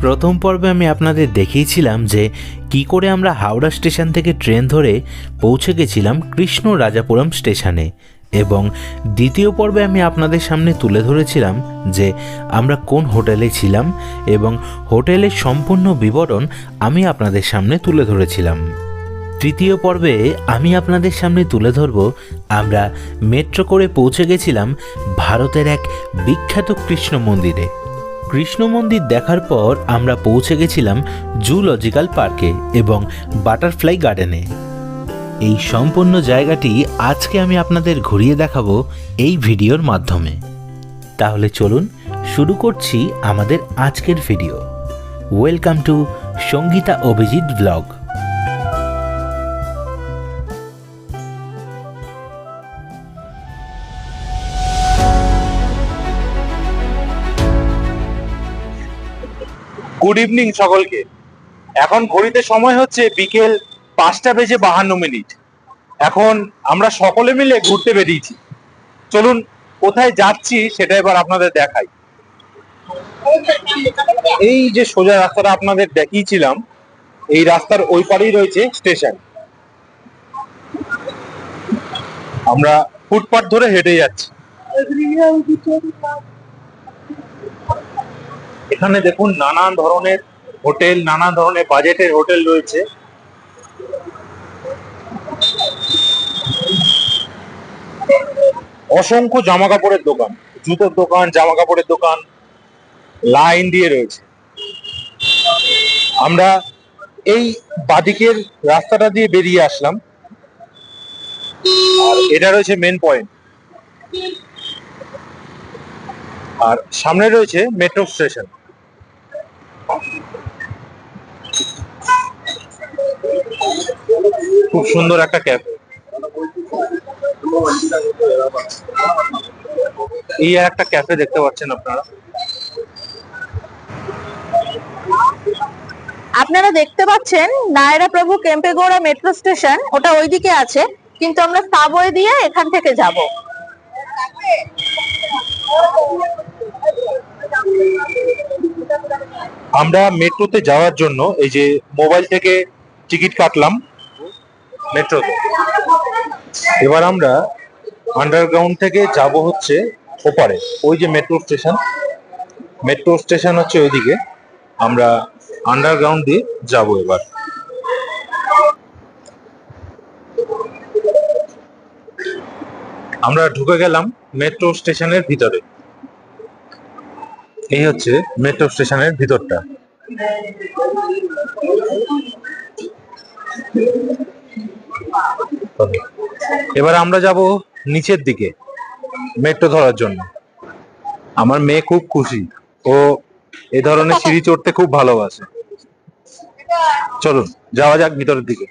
প্রথম পর্বে আমি আপনাদের দেখিয়েছিলাম যে কি করে আমরা হাওড়া স্টেশন থেকে ট্রেন ধরে পৌঁছে গেছিলাম কৃষ্ণ রাজাপুরম স্টেশনে এবং দ্বিতীয় পর্বে আমি আপনাদের সামনে তুলে ধরেছিলাম যে আমরা কোন হোটেলে ছিলাম এবং হোটেলের সম্পূর্ণ বিবরণ আমি আপনাদের সামনে তুলে ধরেছিলাম। তৃতীয় পর্বে আমি আপনাদের সামনে তুলে ধরব, আমরা মেট্রো করে পৌঁছে গেছিলাম ভারতের এক বিখ্যাত কৃষ্ণ মন্দিরে। কৃষ্ণ মন্দির দেখার পর আমরা পৌঁছে গেছিলাম জুলজিক্যাল পার্কে এবং বাটারফ্লাই গার্ডেনে। এই সম্পূর্ণ জায়গাটি আজকে আমি আপনাদের ঘুরিয়ে দেখাবো এই ভিডিওর মাধ্যমে। তাহলে চলুন শুরু করছি আমাদের আজকের video. Welcome to Sangeeta Abhijit blog good evening সকলকে। এখন ঘড়িতে সময় হচ্ছে বিকেল পাঁচটা বেজে বাহান্ন মিনিট। এখন আমরা সকলে মিলে ঘুরতে বেরিয়েছি। চলুন কোথায় যাচ্ছি সেটা এবার আপনাদের দেখাই। এই যে সোজা রাস্তাটা আপনাদের দেখিয়েছিলাম, এই রাস্তার ওই পারেই রয়েছে স্টেশন। আমরা ফুটপাথ ধরে হেঁটে যাচ্ছি। এখানে দেখুন নানান ধরনের হোটেল নানা ধরনের বাজেটের হোটেল রয়েছে। অসংখ্য জামা কাপড়ের দোকান, জুতোর দোকান জামা কাপড়ের দোকান লাইন দিয়ে রয়েছে। আমরা এই বাদিকের রাস্তাটা দিয়ে বেরিয়ে আসলাম। আর এটা রয়েছে মেন পয়েন্ট আর সামনে রয়েছে মেট্রো স্টেশন খুব সুন্দর একটা ক্যাফে এই আর একটা ক্যাফে দেখতে পাচ্ছেন আপনারা। আপনারা দেখতে পাচ্ছেন নায়রা প্রভু কেম্পেগৌড়া মেট্রো স্টেশন ওটা ওইদিকে আছে কিন্তু আমরা সাবওয়ে দিয়ে এখান থেকে যাব। আমরা মেট্রোতে যাওয়ার জন্য এই যে মোবাইল থেকে টিকিট কাটলাম মেট্রোতে এবার আমরা আন্ডারগ্রাউন্ড থেকে যাব হচ্ছে ওপারে, ওই যে মেট্রো স্টেশন। মেট্রো স্টেশন হচ্ছে ওইদিকে। আমরা আন্ডারগ্রাউন্ড দিয়ে যাব এবার। আমরা ঢুকে গেলাম মেট্রো স্টেশনের ভিতরে। এই হচ্ছে মেট্রো স্টেশনের ভিতরটা। এবার আমরা যাব নিচের দিকে, মেট্রো ধরার জন্য। আমার মেয়ে খুব খুশি। ও এ ধরনের সিঁড়ি চড়তে খুব ভালোবাসে। চলুন, যাওয়া যাক ভিতরের দিকে।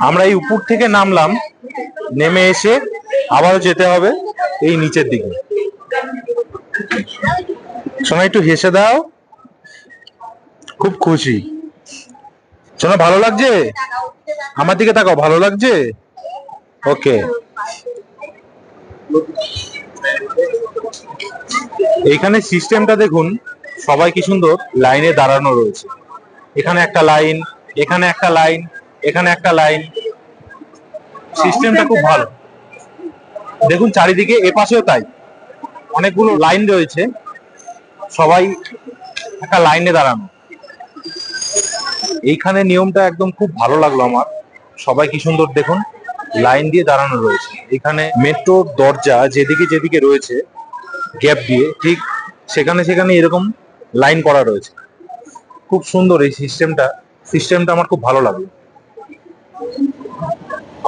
আমরা এই উপর থেকে নামলাম, নেমে এসে আবারও যেতে হবে এই নিচের দিকে। সময় একটু হেসে দাও। খুব খুশি। সোনা ভালো লাগছে? আমার দিকে তাকাও, ভালো লাগছে? ওকে এইখানে সিস্টেমটা দেখুন, সবাই কি সুন্দর? লাইনে দাঁড়ানো রয়েছে। এখানে একটা লাইন, এখানে একটা লাইন, এখানে একটা লাইন। সিস্টেমটা খুব ভালো। দেখুন, চারিদিকে, এপাশেও তাই। অনেকগুলো লাইন রয়েছে। সবাই একটা লাইনে দাঁড়ানো। এইখানে নিয়মটা একদম খুব ভালো লাগল আমার। সবাই কি সুন্দর দেখুন, লাইন দিয়ে দাঁড়ানো রয়েছে। এখানে মেট্রোর দরজা যেদিকে যেদিকে রয়েছে গ্যাপ দিয়ে, ঠিক সেখানে সেখানে এরকম লাইন করা রয়েছে। খুব সুন্দর এই সিস্টেমটা সিস্টেমটা আমার খুব ভালো লাগল।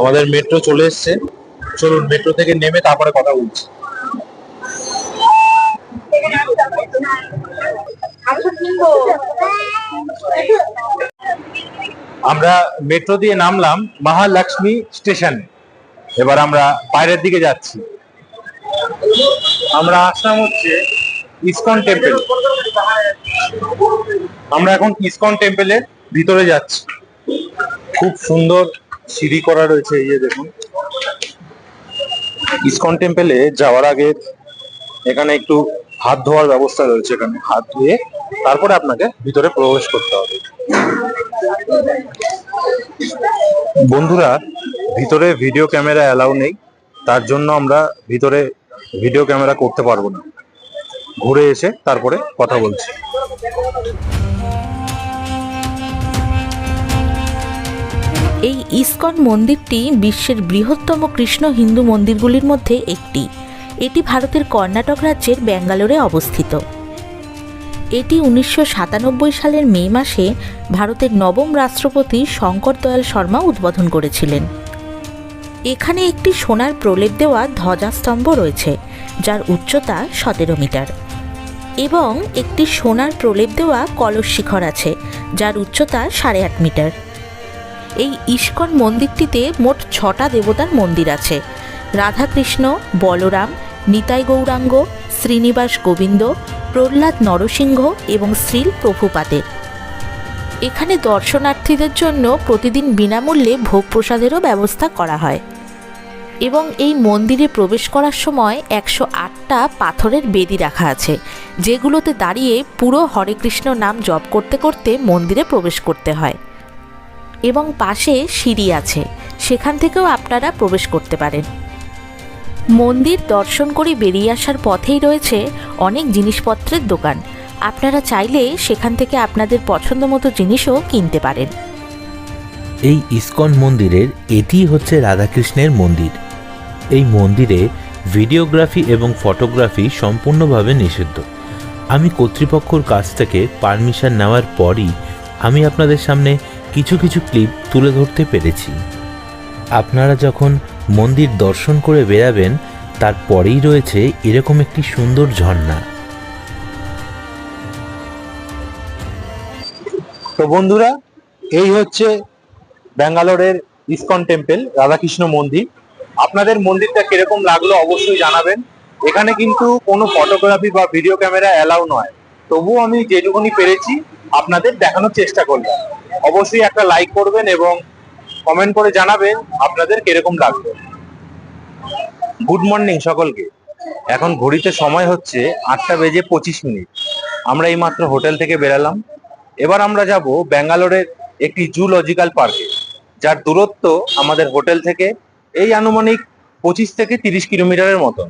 আমাদের মেট্রো চলে এসছে। চলুন মেট্রো থেকে নেমে তারপরে কথা বলছি। আমরা মেট্রো দিয়ে নামলাম মহালক্ষ্মী স্টেশন। এবার আমরা বাইরের দিকে যাচ্ছি। আমরা আসলাম হচ্ছে ইসকন টেম্পল। আমরা এখন ইসকন টেম্পলের ভিতরে যাচ্ছি। খুব সুন্দর সিঁড়ি করা রয়েছে এই যে দেখুন। ইসকন টেম্পলে যাওয়ার আগে এখানে একটু হাত ধোয়ার ব্যবস্থা রয়েছে এখানে। হাত ধুয়ে তারপরে আপনাকে ভিতরে প্রবেশ করতে হবে। বন্ধুরা, ভিতরে ভিডিও ক্যামেরা অ্যালাউ নেই। তার জন্য আমরা ভিতরে ভিডিও ক্যামেরা করতে পারব না। ঘুরে এসে তারপরে কথা বলছি। এই ইসকন মন্দিরটি বিশ্বের বৃহত্তম কৃষ্ণ হিন্দু মন্দিরগুলির মধ্যে একটি। এটি ভারতের কর্ণাটক রাজ্যের ব্যাঙ্গালোরে অবস্থিত। এটি উনিশশো সাতানব্বই সালের মে মাসে ভারতের নবম রাষ্ট্রপতি শঙ্কর দয়াল শর্মা উদ্বোধন করেছিলেন। এখানে একটি সোনার প্রলেপ দেওয়া ধ্বজাস্তম্ভ রয়েছে, যার উচ্চতা সতেরো মিটার। এবং একটি সোনার প্রলেপ দেওয়া কলস শিখর আছে, যার উচ্চতা সাড়ে আট মিটার। এই ইস্কন মন্দিরটিতে মোট ছটা দেবতার মন্দির আছে রাধাকৃষ্ণ, বলরাম, নিতাই গৌরাঙ্গ, শ্রীনিবাস গোবিন্দ, প্রহ্লাদ নরসিংহ এবং শ্রীল প্রভুপাদের এখানে দর্শনার্থীদের জন্য প্রতিদিন বিনামূল্যে ভোগ প্রসাদেরও ব্যবস্থা করা হয়। এবং এই মন্দিরে প্রবেশ করার সময় একশো আটটা পাথরের বেদি রাখা আছে, যেগুলোতে দাঁড়িয়ে পুরো হরে কৃষ্ণ নাম জপ করতে করতে মন্দিরে প্রবেশ করতে হয়। এবং পাশে সিঁড়ি আছে, সেখান থেকেও আপনারা প্রবেশ করতে পারেন। মন্দির দর্শন করে বেরিয়ে আসার পথেই রয়েছে অনেক জিনিসপত্রের দোকান। আপনারা চাইলে সেখান থেকে আপনাদের পছন্দ মতো জিনিসও কিনতে পারেন। এই ইসকন মন্দিরের এটিই হচ্ছে রাধাকৃষ্ণের মন্দির। এই মন্দিরে ভিডিওগ্রাফি এবং ফটোগ্রাফি সম্পূর্ণভাবে নিষিদ্ধ। আমি কর্তৃপক্ষর কাছ থেকে পারমিশন নেওয়ার পরই আমি আপনাদের সামনে কিছু কিছু ক্লিপ তুলে ধরতে পেরেছি। আপনারা যখন মন্দির দর্শন করে বেরাবেন তারপরেই রয়েছে এরকম একটি সুন্দর ঝর্ণা। তো বন্ধুরা, এই হচ্ছে ব্যাঙ্গালোরের ইসকন টেম্পল, রাধাকৃষ্ণ মন্দির। আপনাদের মন্দিরটা কীরকম লাগল অবশ্যই জানাবেন। এখানে কিন্তু কোনো ফটোগ্রাফি বা ভিডিও ক্যামেরা অ্যালাউ নয়। তবুও আমি যেটুকুনি পেরেছি, আপনাদের দেখানোর চেষ্টা করলাম। অবশ্যই একটা লাইক করবেন এবং কমেন্ট করে জানাবেন আপনাদের কীরকম লাগবে। গুড মর্নিং সকলকে। এখন ঘড়িতে সময় হচ্ছে আটটা বেজে পঁচিশ মিনিট। আমরা এই মাত্র হোটেল থেকে বেরালাম। এবার আমরা যাব ব্যাঙ্গালোরের একটি জুলজিক্যাল পার্কে, যার দূরত্ব আমাদের হোটেল থেকে এই আনুমানিক পঁচিশ থেকে তিরিশ কিলোমিটারের মতন।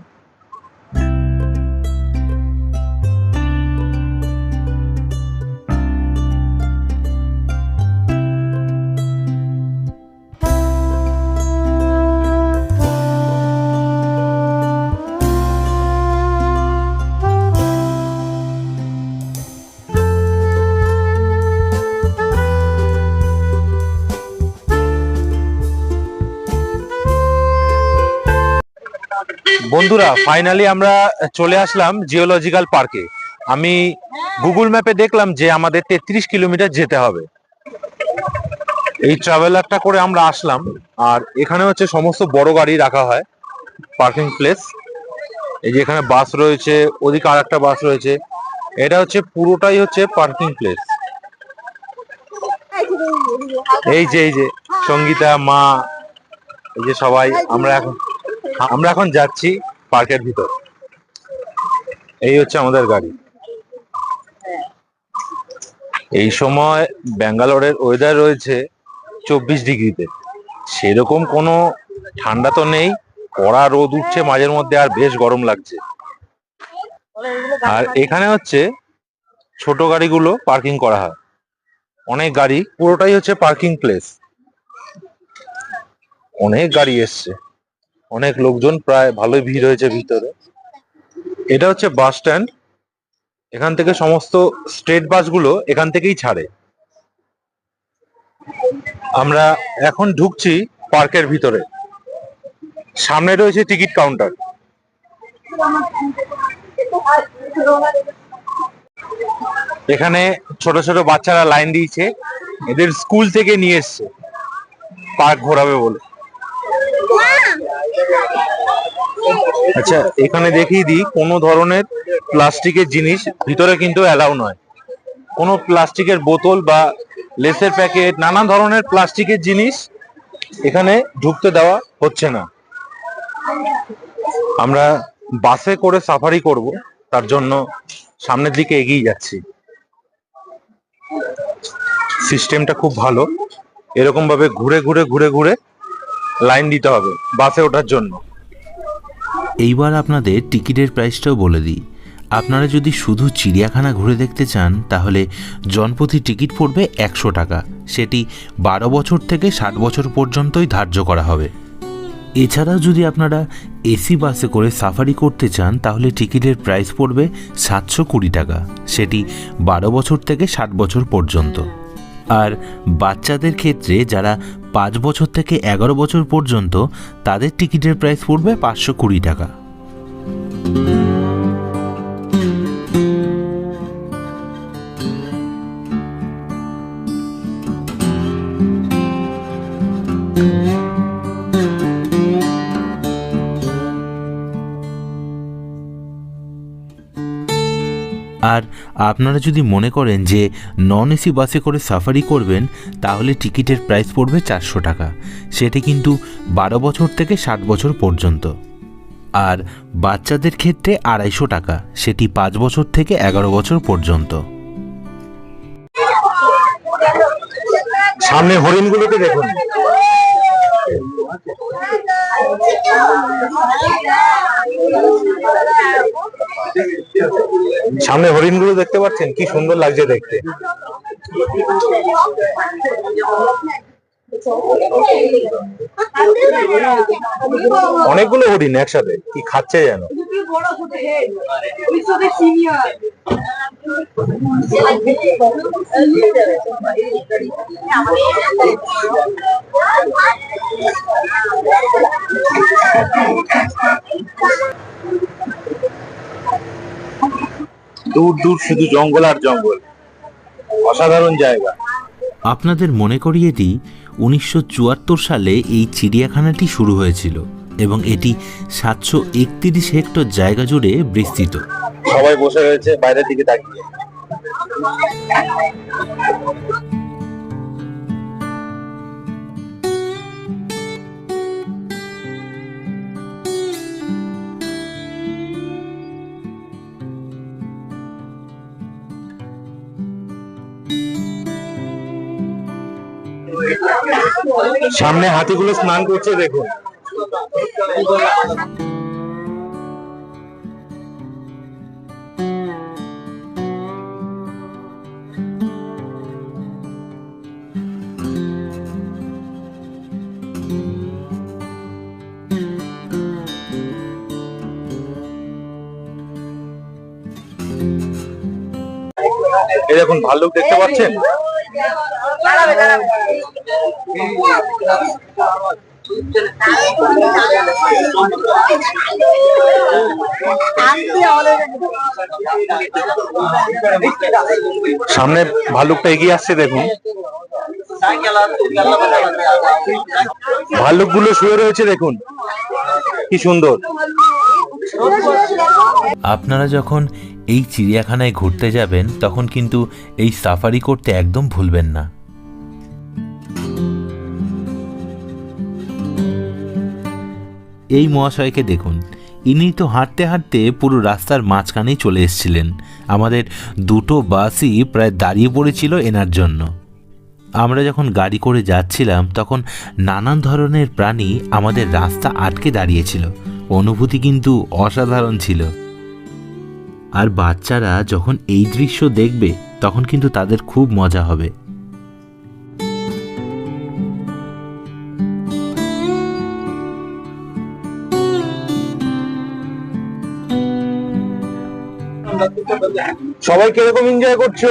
বন্ধুরা ফাইনালি আমরা চলে আসলাম জিওলজিক্যাল পার্কে আমি গুগল ম্যাপে দেখলাম যে আমাদের তেত্রিশ কিলোমিটার যেতে হবে। এই ট্রাভেলারটা করে আমরা আসলাম, আর এখানে হচ্ছে সমস্ত বড় গাড়ি রাখা হয় পার্কিং প্লেস এই যে এখানে বাস রয়েছে, ওদিকে আর একটা বাস রয়েছে। এটা হচ্ছে পুরোটাই হচ্ছে পার্কিং প্লেস এই যে এই যে, সঙ্গীতা, মা, এই যে সবাই, আমরা এখন আমরা এখন যাচ্ছি পার্কের ভিতর। এই হচ্ছে আমাদের গাড়ি। এই সময় ব্যাঙ্গালোরের ওয়েদার রয়েছে চব্বিশ ডিগ্রিতে। সেরকম কোনো ঠান্ডা তো নেই, কড়া রোদ উঠছে মাঝের মধ্যে আর বেশ গরম লাগছে। আর এখানে হচ্ছে ছোট গাড়িগুলো পার্কিং করা হয়। অনেক গাড়ি, পুরোটাই হচ্ছে পার্কিং প্লেস। অনেক গাড়ি এসছে। অনেক লোকজন প্রায় ভালোই ভিড় হয়েছে ভিতরে। এটা হচ্ছে বাস স্ট্যান্ড। এখান থেকে সমস্ত স্টেট বাসগুলো এখান থেকেই ছাড়ে। আমরা এখন ঢুকছি পার্কের ভিতরে। সামনে রয়েছে টিকিট কাউন্টার। এখানে ছোট ছোট বাচ্চারা লাইন দিয়েছে। এদের স্কুল থেকে নিয়ে এসছে। পার্ক ঘোরাবে বলে। আচ্ছা এখানে দেখিয়ে দিই কোনো ধরনের প্লাস্টিকের জিনিস, ভিতরে কিন্তু অ্যালাউ নয়। কোনো প্লাস্টিকের বোতল বা লেসের প্যাকেট, নানা ধরনের প্লাস্টিকের জিনিস এখানে ঢুকতে দেওয়া হচ্ছে না। আমরা বাসে করে সাফারি করব, তার জন্য সামনের দিকে এগিয়ে যাচ্ছি। সিস্টেমটা খুব ভালো। এরকম ভাবে ঘুরে ঘুরে ঘুরে ঘুরে লাইন দিতে হবে, বাসে ওঠার জন্য। এইবার আপনাদের টিকিটের প্রাইসটাও বলে দিই। আপনারা যদি শুধু চিড়িয়াখানা ঘুরে দেখতে চান, তাহলে জনপ্রতি টিকিট পড়বে একশো টাকা। সেটি বারো বছর থেকে ষাট বছর পর্যন্তই ধার্য করা হবে। এছাড়াও যদি আপনারা এসি বাসে করে সাফারি করতে চান, তাহলে টিকিটের প্রাইস পড়বে সাতশো কুড়ি টাকা। সেটি বারো বছর থেকে ষাট বছর পর্যন্ত। আর বাচ্চাদের ক্ষেত্রে যারা পাঁচ বছর থেকে এগারো বছর পর্যন্ত, তাদের টিকিটের প্রাইস পড়বে পাঁচশো কুড়ি টাকা। আর আপনারা যদি মনে করেন যে নন এসি বাসে করে সাফারি করবেন, তাহলে টিকিটের প্রাইস পড়বে চারশো টাকা। সেটি কিন্তু বারো বছর থেকে ষাট বছর পর্যন্ত। আর বাচ্চাদের ক্ষেত্রে আড়াইশো টাকা, সেটি পাঁচ বছর থেকে এগারো বছর পর্যন্ত। সামনে হরিণগুলোকে দেখুন। সামনে হরিণগুলো দেখতে পাচ্ছেন? কি সুন্দর লাগছে দেখতে। অনেকগুলো হরিণ একসাথে কি খাচ্ছে যেন। দূর দূর শুধু জঙ্গল আর জঙ্গল। অসাধারণ জায়গা। আপনাদের মনে করিয়ে দিই উনিশশো চুয়াত্তর সালে এই চিড়িয়াখানাটি শুরু হয়েছিল এবং এটি সাতশো একত্রিশ হেক্টর জায়গা জুড়ে বিস্তৃত। সবাই বসে রয়েছে বাইরের দিকে তাকিয়ে। সামনে হাতিগুলো স্নান করছে দেখুন। এই দেখুন ভাল্লুক দেখতে পাচ্ছেন? সামনে ভাল্লুকটা এগিয়ে আসছে দেখুন। ভাল্লুকগুলো শুয়ে রয়েছে দেখুন। কি সুন্দর। আপনারা যখন এই চিড়িয়াখানায় ঘুরতে যাবেন তখন কিন্তু এই সাফারি করতে একদম ভুলবেন না। এই মহাশয়কে দেখুন। ইনি তো হাঁটতে হাঁটতে পুরো রাস্তার মাঝখানেই চলে এসেছিলেন। আমাদের দুটো বাসই প্রায় দাঁড়িয়ে পড়েছিল এনার জন্য। আমরা যখন গাড়ি করে যাচ্ছিলাম, তখন নানান ধরনের প্রাণী আমাদের রাস্তা আটকে দাঁড়িয়েছিল। অনুভূতি কিন্তু অসাধারণ ছিল। আর বাচ্চারা যখন এই দৃশ্য দেখবে, তখন কিন্তু তাদের খুব মজা হবে। সবাই কীরকম এনজয় করছ?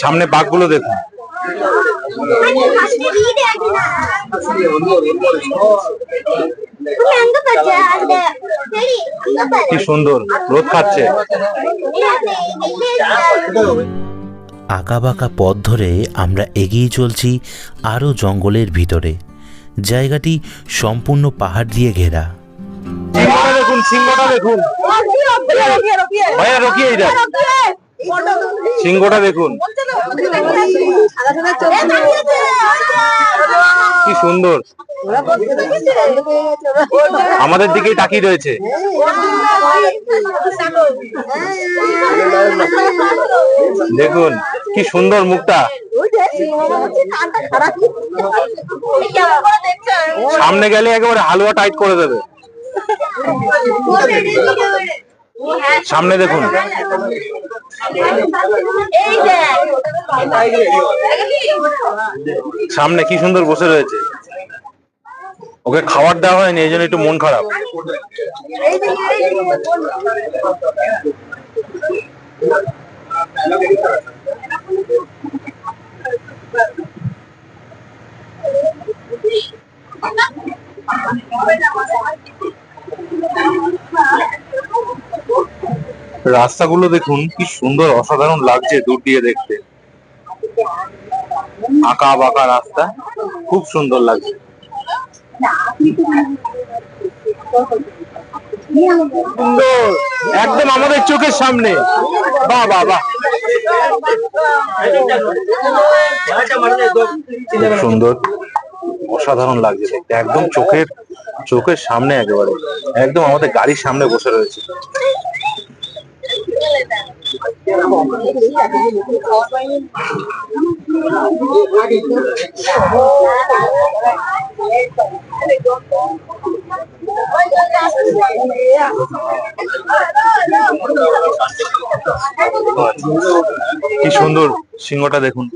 সামনে বাঘগুলো দেখুন কি সুন্দর রোদ খাচ্ছে। আঁকাবাঁকা পথ ধরে আমরা এগিয়ে চলছি আরও জঙ্গলের ভিতরে। জায়গাটি সম্পূর্ণ পাহাড় দিয়ে ঘেরা। দেখুন দেখুন সিংহটা দেখুন। ভাইয়া রকিয়ে সিংহটা দেখুন। কি সুন্দর। আমাদের দিকেই তাকিয়ে রয়েছে। দেখুন কি সুন্দর মুখটা। সামনে গেলে একেবারে হালুয়া টাইট করে দেবে। সামনে দেখুন। সামনে কি সুন্দর বসে রয়েছে। ওকে খাবার দেওয়া হয়নি, এই জন্য একটু মন খারাপ। রাস্তাগুলো দেখুন, কি সুন্দর, অসাধারণ লাগছে দূর দিয়ে দেখতে। আঁকা বাঁকা রাস্তা, খুব সুন্দর লাগছে। সুন্দর, একদম আমাদের চোখের সামনে। বাহ বাহ বাহ। সুন্দর। অসাধারণ লাগছে দেখতে। একদম চোখের চোখের সামনে একেবারে। একদম আমাদের গাড়ির সামনে বসে রয়েছে। কি সুন্দর সিংহটা দেখুন।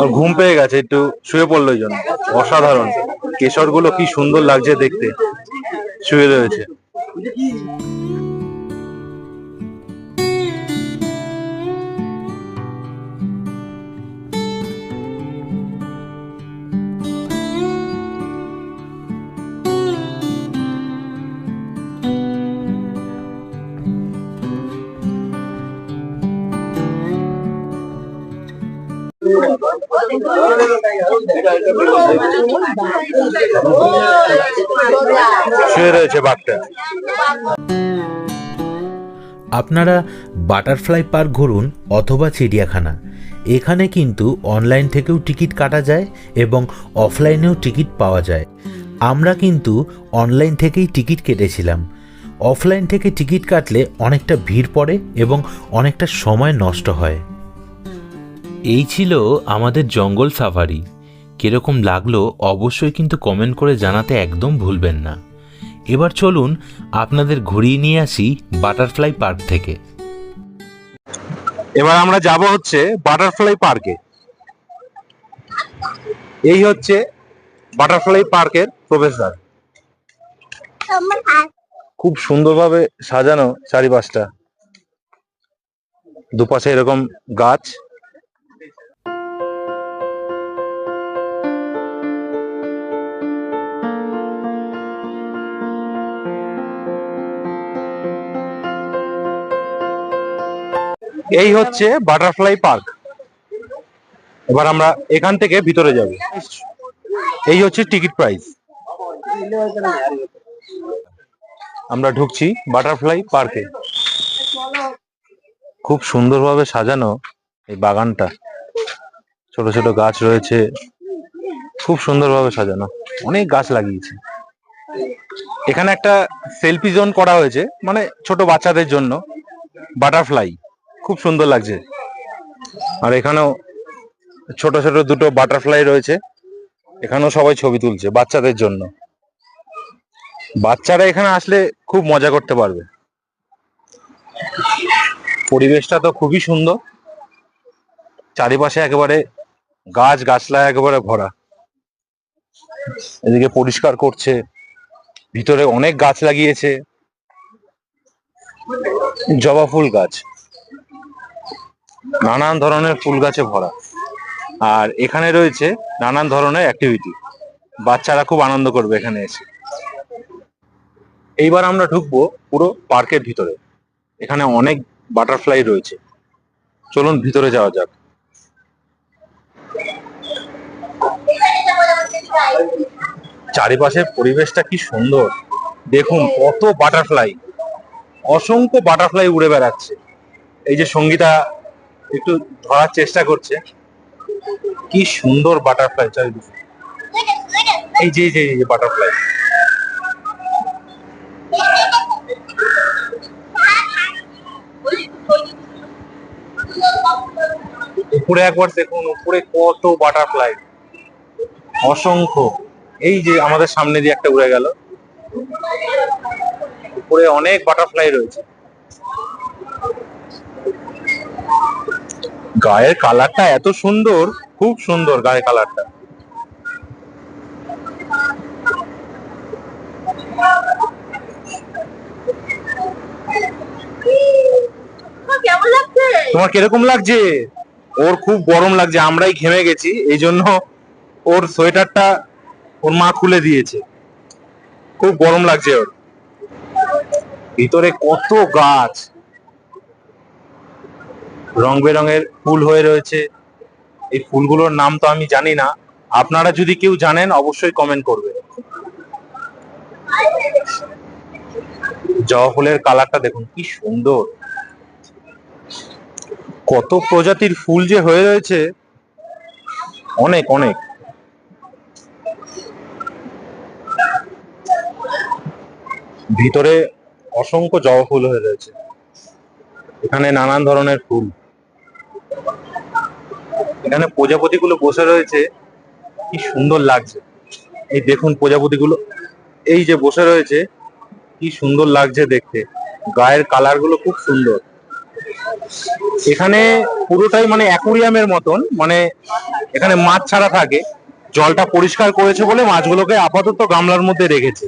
আর ঘুম পেয়ে গেছে, একটু শুয়ে পড়ল ওই জন্য। অসাধারণ। কেশরগুলো কি সুন্দর লাগছে দেখতে। শুয়ে রয়েছে। আপনারা বাটারফ্লাই পার্ক ঘুরুন অথবা চিড়িয়াখানা। এখানে কিন্তু অনলাইন থেকেও টিকিট কাটা যায় এবং অফলাইনেও টিকিট পাওয়া যায়। আমরা কিন্তু অনলাইন থেকেই টিকিট কেটেছিলাম। অফলাইন থেকে টিকিট কাটলে অনেকটা ভিড় পড়ে এবং অনেকটা সময় নষ্ট হয়। এই ছিল আমাদের জঙ্গল সাফারি। কীরকম লাগল অবশ্যই কিন্তু কমেন্ট করে জানাতে একদম ভুলবেন না। এবার চলুন আপনাদের ঘুরিয়ে নিয়ে আসি বাটারফ্লাই পার্ক থেকে। এবার আমরা যাব হচ্ছে বাটারফ্লাই পার্কে। এই হচ্ছে বাটারফ্লাই পার্কের প্রবেশদ্বার। খুব সুন্দরভাবে সাজানো চারিপাশটা। দুপাশে এরকম গাছ। এই হচ্ছে বাটারফ্লাই পার্ক। এবার আমরা এখান থেকে ভিতরে যাব। এই হচ্ছে টিকিট প্রাইস। আমরা ঢুকছি বাটারফ্লাই পার্কে। খুব সুন্দরভাবে সাজানো এই বাগানটা। ছোট ছোট গাছ রয়েছে। খুব সুন্দরভাবে সাজানো। অনেক গাছ লাগিয়েছে। এখানে একটা সেলফি জোন করা হয়েছে মানে ছোট বাচ্চাদের জন্য। বাটারফ্লাই। খুব সুন্দর লাগছে। আর এখানেও ছোট ছোট দুটো বাটারফ্লাই রয়েছে। এখানেও সবাই ছবি তুলছে বাচ্চাদের জন্য। বাচ্চারা এখানে আসলে খুব মজা করতে পারবে। পরিবেশটা তো খুবই সুন্দর। চারিপাশে একেবারে গাছ গাছলা একেবারে ভরা। এদিকে পরিষ্কার করছে। ভিতরে অনেক গাছ লাগিয়েছে। জবা ফুল গাছ। নানান ধরনের ফুল গাছে ভরা। আর এখানে রয়েছে নানান ধরনের অ্যাক্টিভিটি বাচ্চারা খুব আনন্দ করবে এখানে এসে। এইবার আমরা ঢুকবো পুরো পার্কের ভিতরে। এখানে অনেক বাটারফ্লাই রয়েছে। চলুন ভিতরে যাওয়া যাক। চারিপাশের পরিবেশটা কি সুন্দর। দেখুন কত বাটারফ্লাই অসংখ্য বাটারফ্লাই উড়ে বেড়াচ্ছে। এই যে সঙ্গীতা একটু ধরার চেষ্টা করছে। কি সুন্দর বাটারফ্লাই চারিদিকে। এই যে যে বাটারফ্লাই উপরে একবার দেখুন, উপরে কত বাটারফ্লাই অসংখ্য। এই যে আমাদের সামনে দিয়ে একটা উড়ে গেল। উপরে অনেক বাটারফ্লাই রয়েছে। গায়ের কালারটা এত সুন্দর খুব সুন্দর গায়ের কালারটা তোমার কীরকম লাগছে? ওর খুব গরম লাগছে আমরাই ঘেমে গেছি এই জন্য ওর সোয়েটারটা ওর মা খুলে দিয়েছে। খুব গরম লাগছে ওর। ভিতরে কত গাছ। রং বেরঙের ফুল হয়ে রয়েছে। এই ফুলগুলোর নাম তো আমি জানি না। আপনারা যদি কেউ জানেন, অবশ্যই কমেন্ট করবে জবা ফুলের কালারটা দেখুন, কি সুন্দর। কত প্রজাতির ফুল যে হয়ে রয়েছে। অনেক অনেক। ভিতরে অসংখ্য জবা ফুল হয়ে রয়েছে। এখানে নানান ধরনের ফুল। এখানে প্রজাপতি গুলো বসে রয়েছে। কি সুন্দর লাগছে। এই দেখুন প্রজাপতি গুলো এই যে বসে রয়েছে, কি সুন্দর লাগছে দেখতে। গায়ের কালারগুলো খুব সুন্দর। এখানে পুরোটাই মানে অ্যাকুরিয়ামের মতন মানে এখানে মাছ ছাড়া থাকে। জলটা পরিষ্কার করেছে বলে মাছগুলোকে আপাতত গামলার মধ্যে রেখেছে।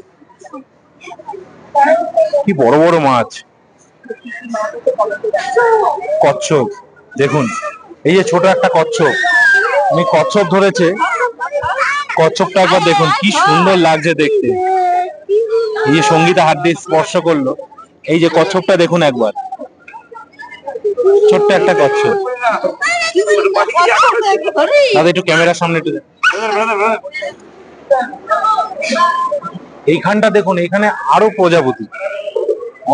কি বড় বড় মাছ। কচ্ছপ, দেখুন। এই যে ছোট একটা কচ্ছপ। উনি কচ্ছপ ধরেছে। কচ্ছপটা একবার দেখুন, কি সুন্দর লাগছে দেখতে। এই যে সঙ্গীতা হাত দিয়ে স্পর্শ করল। এই যে কচ্ছপটা দেখুন একবার। ছোট্ট একটা কচ্ছপ। দাদা, একটু ক্যামেরার সামনে একটু। এইখানটা দেখুন এখানে আরও প্রজাপতি।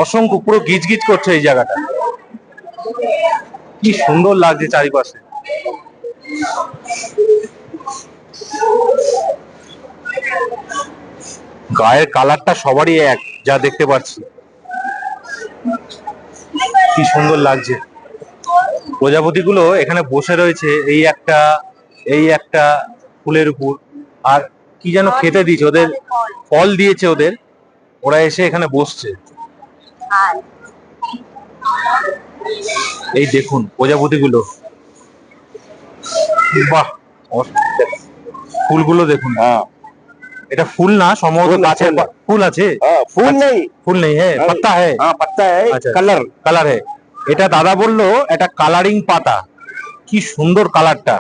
অসংখ্য, পুরো গিজ গিজ করছে এই জায়গাটা। কি সুন্দর লাগছে চারিপাশে। গায়ের কালারটা সবারই এক যা দেখতে পাচ্ছি। কি সুন্দর লাগছে। প্রজাপতিগুলো এখানে বসে রয়েছে এই একটা এই একটা ফুলের উপর। আর কি যেন খেতে দিয়েছে ওদের ফল। দিয়েছে ওদের। ওরা এসে এখানে বসছে। এই দেখুন প্রজাপতিগুলো। বাহ ফুলগুলো দেখুন। হ্যাঁ। এটা ফুল না সম্ভবত গাছের ফুল আছে? হ্যাঁ, ফুল আচ্ছা, নেই। ফুল নেই হ্যাঁ পাতা হ্যাঁ। পাতা হ্যাঁ, হ্যাঁ, হ্যাঁ আচ্ছা, আচ্ছা। কালার। কালার হ্যাঁ। এটা দাদা বলল এটা কালারিং পাতা। কি সুন্দর কালারটা।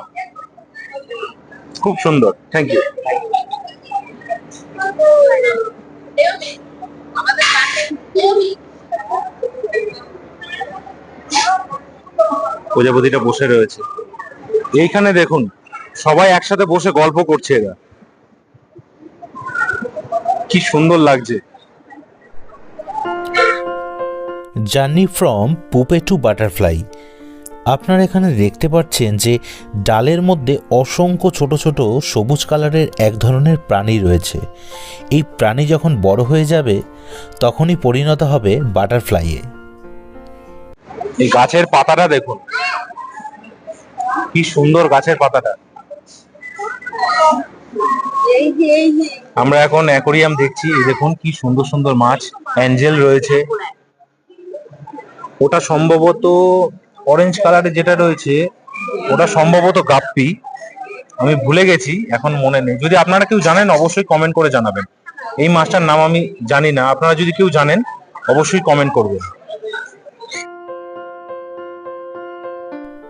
খুব সুন্দর। থ্যাংক ইউ আমাদের প্রজাপতিটা বসে রয়েছে। এইখানে দেখুন, সবাই একসাথে বসে গল্প করছে এরা। কি সুন্দর লাগছে। Journey from pupa to butterfly আপনারা এখানে দেখতে পাচ্ছেন যে, ডালের মধ্যে অসংখ্য ছোট ছোট সবুজ কালারের এক ধরনের প্রাণী রয়েছে। এই প্রাণী যখন বড় হয়ে যাবে, তখনই পরিণত হবে বাটারফ্লাইয়ে। এই গাছের পাতাটা দেখুন। কি সুন্দর গাছের পাতাটা। আমরা এখন অ্যাকোরিয়াম দেখছি। দেখুন কি সুন্দর সুন্দর মাছ। অ্যাঞ্জেল রয়েছে। ওটা সম্ভবত অরেঞ্জ কালারের যেটা রয়েছে, ওটা সম্ভবত গাপ্পি। আমি ভুলে গেছি, এখন মনে নেই। যদি আপনারা কেউ জানেন, অবশ্যই কমেন্ট করে জানাবেন। এই মাছটার নাম আমি জানি না। আপনারা যদি কেউ জানেন, অবশ্যই কমেন্ট করবেন।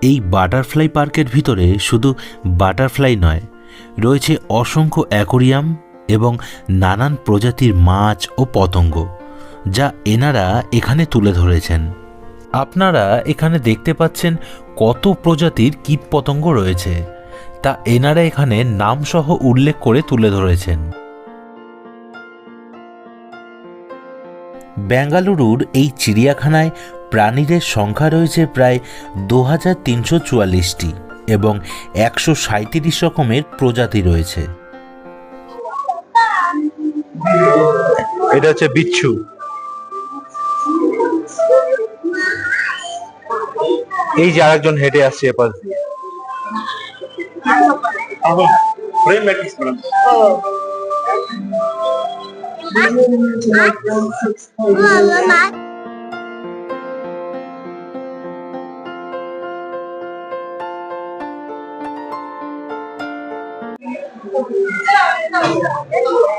এই বাটারফ্লাই পার্কের ভিতরে শুধু বাটারফ্লাই নয়, রয়েছে অসংখ্য অ্যাকোরিয়াম এবং নানান প্রজাতির মাছ ও পতঙ্গ, যা এনারা এখানে তুলে ধরেছেন। আপনারা এখানে দেখতে পাচ্ছেন কত প্রজাতির কীটপতঙ্গ রয়েছে, তা এনারা এখানে নামসহ উল্লেখ করে তুলে ধরেছেন। বেঙ্গালুরুর এই চিড়িয়াখানায় প্রাণীদের সংখ্যা রয়েছে প্রায় দু হাজার তিনশো চুয়াল্লিশটি এবং একশো সাঁত্রিশ রকমের প্রজাতি রয়েছে। এটা হচ্ছে বিচ্ছু। এই যে আরেকজন হেঁটে আসছে এপাশ দিয়ে।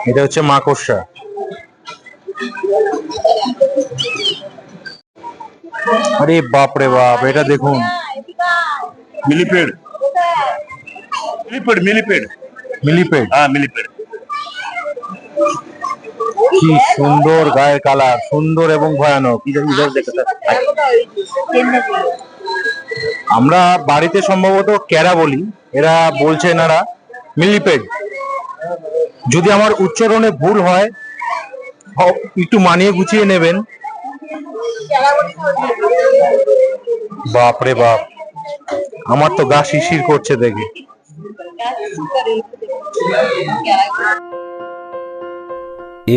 এটা হচ্ছে মাকড়সা আরে বাপরে বাপ এটা দেখুন। মিলিপেড। Millipede millipede. মিলিপেড। হ্যাঁ মিলিপেড। কি সুন্দর গায়ের কালার সুন্দর এবং ভয়ানক। আমরা বাড়িতে সম্ভবত ক্যারা বলি এরা বলছে এনারা মিলিপেড। যদি আমার উচ্চারণে ভুল হয় একটু মানিয়ে গুছিয়ে নেবেন। বাপরে বাপ, আমার তো গা শিশির করছে দেখে।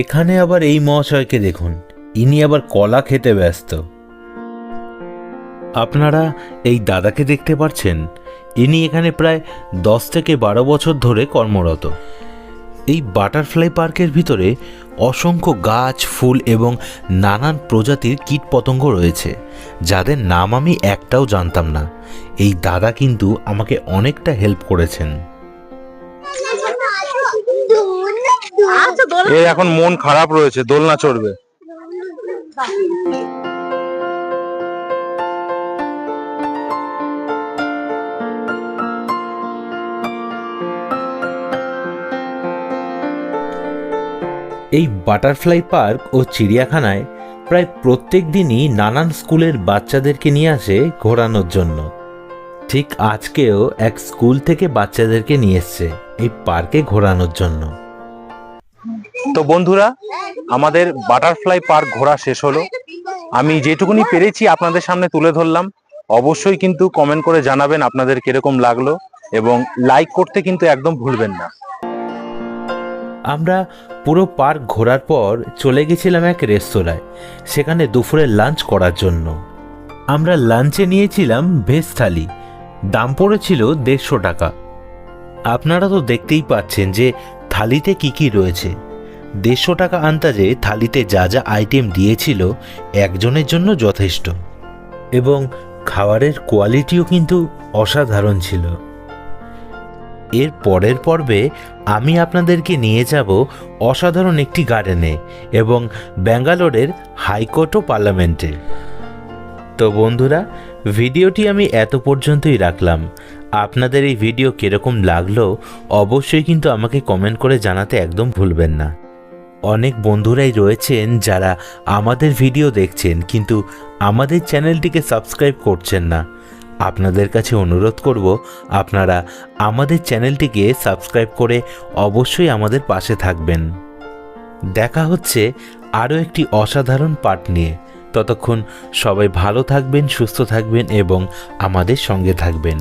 এখানে আবার এই মহাশয়কে দেখুন, ইনি আবার কলা খেতে ব্যস্ত। আপনারা এই দাদাকে দেখতে পাচ্ছেন ইনি এখানে প্রায় দশ থেকে বারো বছর ধরে কর্মরত। এই বাটারফ্লাই পার্কের ভিতরে অসংখ্য গাছ, ফুল এবং নানান প্রজাতির কীটপতঙ্গ রয়েছে, যাদের নাম আমি একটাও জানতাম না। এই দাদা কিন্তু আমাকে অনেকটা হেল্প করেছেন। এখন মন খারাপ রয়েছে, দোলনা চড়বে। এই বাটারফ্লাই পার্ক ও চিড়িয়াখানায় প্রায় প্রত্যেক দিনই নানান স্কুলের বাচ্চাদেরকে নিয়ে আসে ঘোরানোর জন্য। ঠিক আজকেও এক স্কুল থেকে বাচ্চাদেরকে নিয়ে এসছে এই পার্কে ঘোরানোর জন্য। তো বন্ধুরা আমাদের বাটারফ্লাই পার্ক ঘোরা শেষ হলো। আমি যেটুকুনি পেরেছি আপনাদের সামনে তুলে ধরলাম। অবশ্যই কিন্তু কমেন্ট করে জানাবেন আপনাদের কীরকম লাগল এবং লাইক করতে কিন্তু একদম ভুলবেন না। আমরা পুরো পার্ক ঘোরার পর চলে গেছিলাম এক রেস্তোরাঁয়, সেখানে দুপুরের লাঞ্চ করার জন্য। আমরা লাঞ্চে নিয়েছিলাম ভেজ থালি, দাম পড়েছিল দেড়শো টাকা। আপনারা তো দেখতেই পাচ্ছেন যে থালিতে কি কি রয়েছে। দেড়শো টাকা আন্দাজে থালিতে যা যা আইটেম দিয়েছিল একজনের জন্য যথেষ্ট। এবং খাবারের কোয়ালিটিও কিন্তু অসাধারণ ছিল। এর পরের পর্বে আমি আপনাদেরকে নিয়ে যাব অসাধারণ একটি গার্ডেনে এবং ব্যাঙ্গালোরের হাইকোর্ট ও পার্লামেন্টে। তো বন্ধুরা, ভিডিওটি আমি এত পর্যন্তই রাখলাম। আপনাদের এই ভিডিও কীরকম লাগল অবশ্যই কিন্তু আমাকে কমেন্ট করে জানাতে একদম ভুলবেন না। অনেক বন্ধুরাই রয়েছেন যারা আমাদের ভিডিও দেখছেন কিন্তু আমাদের চ্যানেলটিকে সাবস্ক্রাইব করছেন না। আপনাদের কাছে অনুরোধ করব আপনারা আমাদের চ্যানেলটিকে সাবস্ক্রাইব করে অবশ্যই আমাদের পাশে থাকবেন। দেখা হচ্ছে আরও একটি অসাধারণ পাঠ নিয়ে। ততক্ষণ সবাই ভালো থাকবেন, সুস্থ থাকবেন এবং আমাদের সঙ্গে থাকবেন।